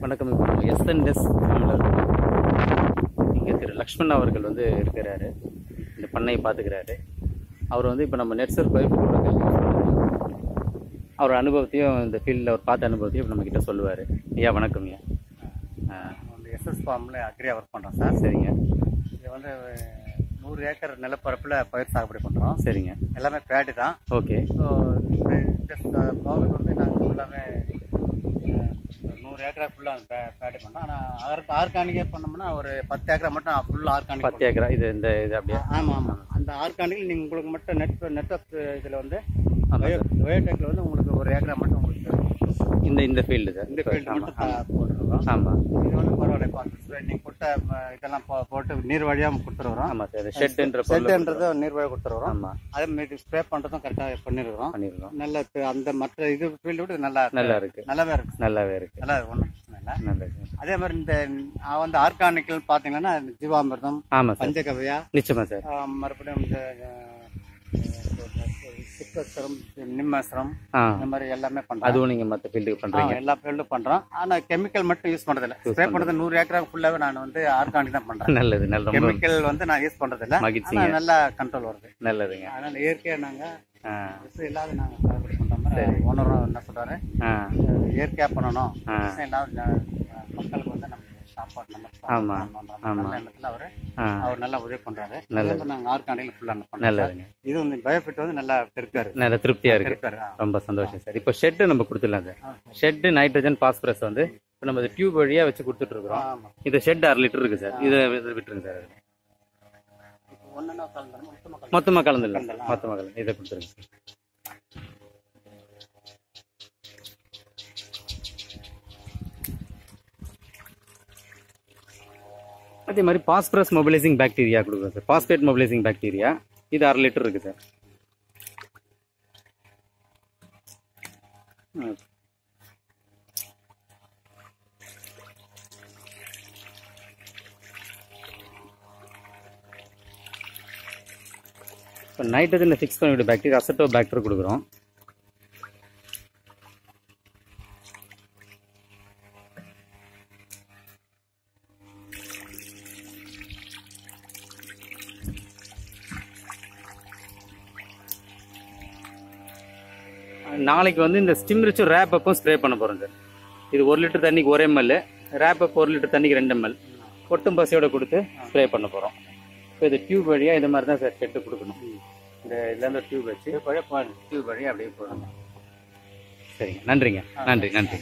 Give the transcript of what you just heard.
வணக்கம் எஸ்என்எஸ் ஃபார்மில் இங்கே திரு லக்ஷ்மண் அவர்கள் வந்து இருக்கிறாரு இந்த பண்ணையை பார்த்துக்கிறாரு அவர் வந்து இப்போ நம்ம நெட்சர் பயிர் அவர் அனுபவத்தையும் இந்த ஃபீல்டில் அவர் பார்த்த அனுபவத்தையும் இப்போ நம்மக்கிட்ட சொல்லுவார் ஐயா வணக்கம் ஐயா வந்து எஸ்எஸ் ஃபார்மில் அக்ரியா ஒர்க் பண்ணுறோம் சார் சரிங்க இது வந்து நூறு ஏக்கர் நிலப்பரப்பில் பயிர் சாகுபடி பண்ணுறோம் சரிங்க எல்லாமே பேடு தான் ஓகே ஸோ இந்த ப்ராப்ளம் வந்து நாங்கள் ஃபுல்லாகவே நூறு ஏக்கரா ஃபுல்லாக பேடு பண்ணோம். ஆனால் ஆர்க் ஆர்கானிக்கே பண்ணோம்னா ஒரு பத்து ஏக்கரா மட்டும் ஃபுல்லாக ஆர்கானிக் பத்து ஏக்கரா? இது இந்த இது அப்படியே? ஆமாம் ஆமாம் அந்த ஆர்கானிக் நீங்கள் உங்களுக்கு மட்டும் நெட் நெட்ஒர்க் இதில் வந்து ஆமாம் பயோ பயோடெக்கில் வந்து உங்களுக்கு ஒரு ஏக்கரா மட்டும் உங்களுக்கு இந்த இந்த ஃபீல்டு சார். இந்த ஃபீல்டு மட்டும் போட்டுருக்கோம் ஆமாம் இது வந்து பரவாயில்ல இப்போ நீங்கள் கொடுத்த இதெல்லாம் போட்டு நீர் வழியாக கொடுத்துருக்குறோம் ஆமாம் சார். ஷெட்டுன்ற நீர் வழியாக கொடுத்துருக்குறோம் ஆமாம் அதே மாதிரி ஸ்ப்ரே பண்ணுறதும் கரெக்டாக பண்ணிருக்கிறோம். பண்ணியிருக்கோம் நல்ல அந்த மற்ற இது ஃபீல்டு விட நல்லா நல்லா இருக்கு. நல்லாவே இருக்கு. நல்லாவே இருக்கு. நல்லா ஒன்றும் அதே மாதிரி இந்த வந்து ஆர்கானிக்கல் பார்த்தீங்கன்னா இந்த ஜீவாமிர்தம் சார். பஞ்சகவ்யா நிச்சயமா சார். மறுபடியும் இந்த ஆ. இந்த மாதிரி எல்லாமே பண்றோம். அதுவும் நீங்கள் மற்ற ஃபீல்டுக்கு பண்ணுறீங்க எல்லா ஃபீல்டும் பண்றோம். ஆனா கெமிக்கல் மட்டும் யூஸ் பண்றது இல்ல ஸ்ப்ரே பண்றது நூறு ஏக்கரா ஃபுல்லாவே நான் வந்து ஆர்கானிக் தான் பண்றேன். நல்லது நல்ல கெமிக்கல் வந்து நான் யூஸ் பண்றது இல்ல மகிழ்ச்சிங்க. ஆனா நல்லா கண்ட்ரோல் வருது. நல்லதுங்க. அதனால இயற்கையா நாங்க இல்லாத நாங்க பண்ற மாதிரி ஓனரும் என்ன சொல்றாரு? இயற்கையா பண்ணணும். இல்லாத மக்களுக்கு சாப்பாடு ஆமா. நல்ல எண்ணத்துல அவரு அவர் நல்லா உதவி பண்றாரு. நல்லது. நாங்க ஆர்கானிக் ஃபுல்லா நல்லதுங்க. இது வந்து பயோஃபிட் வந்து நல்லா இருக்காரு நல்ல திருப்தியா இருக்கு. ரொம்ப சந்தோஷம் சார். இப்போ ஷெட்டு நம்ம கொடுத்துடலாம் சார். ஷெட்டு நைட்ரஜன் பாஸ்பரஸ் வந்து இப்போ நம்ம டியூப் வழியா வச்சு கொடுத்துட்டு இருக்கிறோம். ஆமா. இது ஷெட் அரை லிட்டர் இருக்கு சார். இதை விட்டுருங்க சார். மொத்தமா கலந்துடலாம். சார் மொத்தமா கலந்து இதை கொடுத்துருங்க சார். அதே மாதிரி பாஸ்பரஸ் மொபிலைசிங் பாக்டீரியா கொடுக்குறோம் சார் பாஸ்பேட் மொபிலைசிங் பாக்டீரியா இது அரை லிட்டர் இருக்குது சார் இப்போ நைட்ரஜனில் ஃபிக்ஸ் பண்ணிவிட்டு பாக்டீரியா அசட்டோ பாக்டர் கொடுக்குறோம். நாளைக்கு வந்து இந்த ஸ்டிம் ரிச்சு ரேப் அப்போ ஸ்ப்ரே பண்ண போகிறோம் சார். இது ஒரு லிட்டர் தண்ணிக்கு ஒரு எம்எல் ரேப் அப் ஒரு லிட்டர் தண்ணிக்கு ரெண்டு எம்எல் கொட்டும் பசையோட கொடுத்து ஸ்ப்ரே பண்ண போகிறோம் இப்போ இது டியூப் வழியாக இது மாதிரி தான் சார் செட்டு கொடுக்கணும். இந்த இதுலேருந்து டியூப் வச்சு டியூப் வழியாக அப்படியே போடணும். சரிங்க. நன்றிங்க. நன்றி நன்றி.